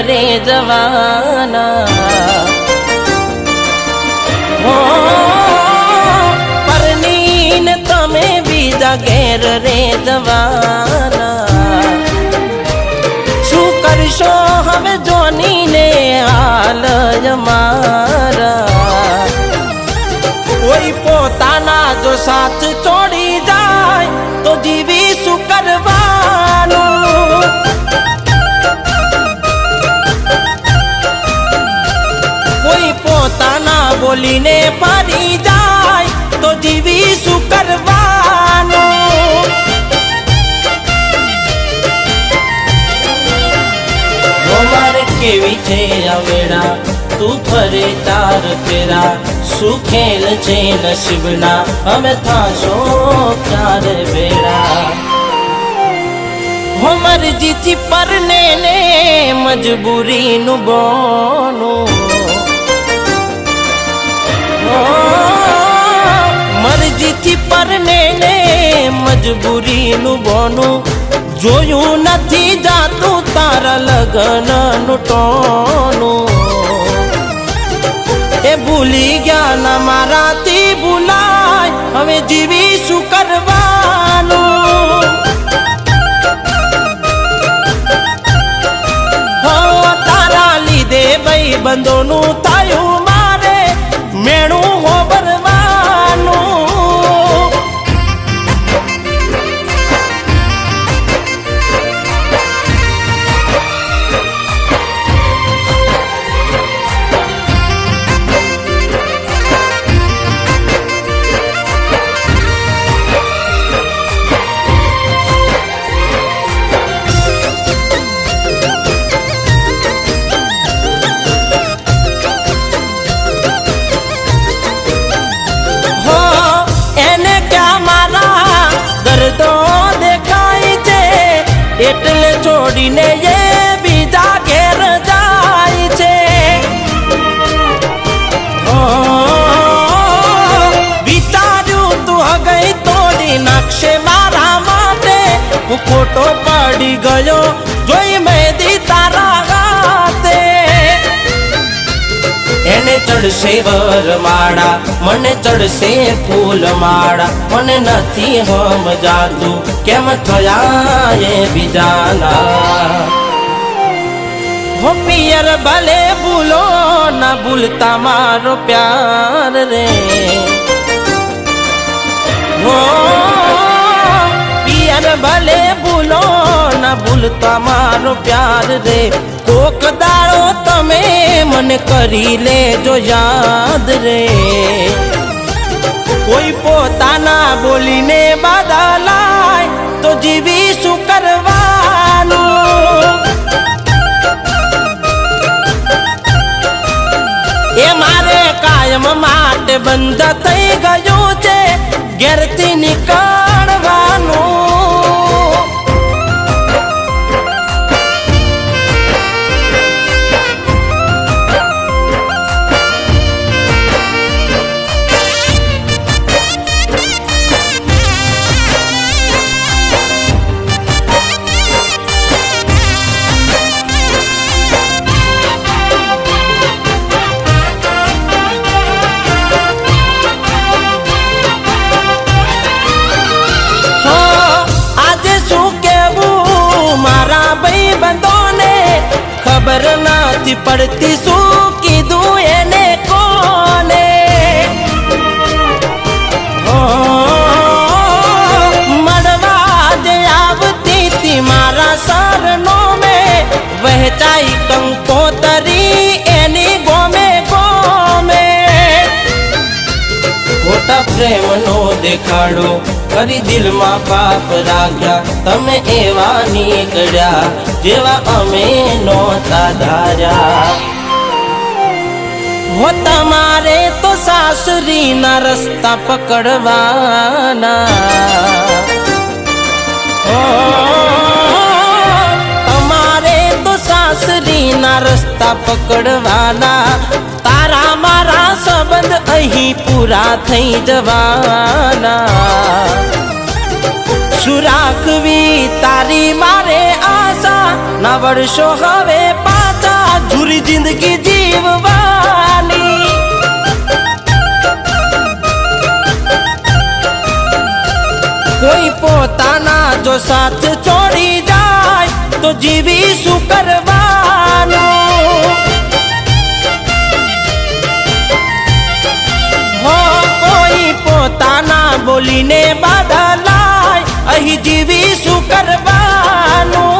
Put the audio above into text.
ઘેર જવાના હો પરનીન તમે બીજા ઘેર રે જવાના શું કરશો હવે જોનીને હાલ મારા કોઈ પોતાના જો સાથ છે અવેડા તું ફરે તાર તેરા. શું ખેલ છે નસીબના, અમે થાશો ક્યારે વેડા હો મરજીથી પરને ને મજબૂરીનું બોનું. મરજીથી પરને ને મજબૂરીનું બોનું. જોયું નથી જાતું તારા લગ્નનું ટોનું એ ભૂલી ગયા ના મારાથી ભૂલાય, હવે જીવી શું કરવાનું તારા લીધે ભાઈ બંધોનું છોડીને એ બીજા ઘેર જાય છે. વિચાર્યું તું હગઈ તોડી નાખશે મારા માટે. હું ખોટો પડી ગયો જોઈ મેદી તારા હાથે. એને ચડશે વરમાળા, મને ચડશે ફૂલ માળા મને નથી સમજાતું કેમ થયા બીજાના પિયર ભલે ભૂલો ના ભૂલતા મારો પ્યાર રે હો પિયર ભલે ભૂલો ના ભૂલતા મારો પ્યાર રે કોક દાડો તમે મને કરી લેજો યાદ રે કોઈ પોતાના બોલીને બદલાય તો જીવી શું કરવાનું કાયમ માટે બંધ થઈ ગયું છે. ઘેરથી નીકળવાનું પડતી શું કીધું એને કોને? મળવા દે આવતી તી મારા સરનો મેં. વહેંચાઈ કંકોતરી એની ગોમે ગોમે. ખોટા પ્રેમનો દેખાડો. કરી દિલમાં પાપ રાખ્યા. તમે એવા નીકળ્યા જેવા અમે નોતા ધાર્યા. હો તમારે તો સાસરીના રસ્તા પકડવાના. તમારે તો સાસરીના રસ્તા પકડવાના. તારા મારા સંબંધ અહીં પૂરા થઈ જવાના. શું રાખવી તારી મારે આશા? ના વર્ષો હવે પાછા જુરી જિંદગી જીવવાની. કોઈ પોતાના જો સાથ છોડી જાય, તો જીવી શું કરવાનું. પોતાના બોલીને બદલાય અહીં જીવી શું કરવાનું.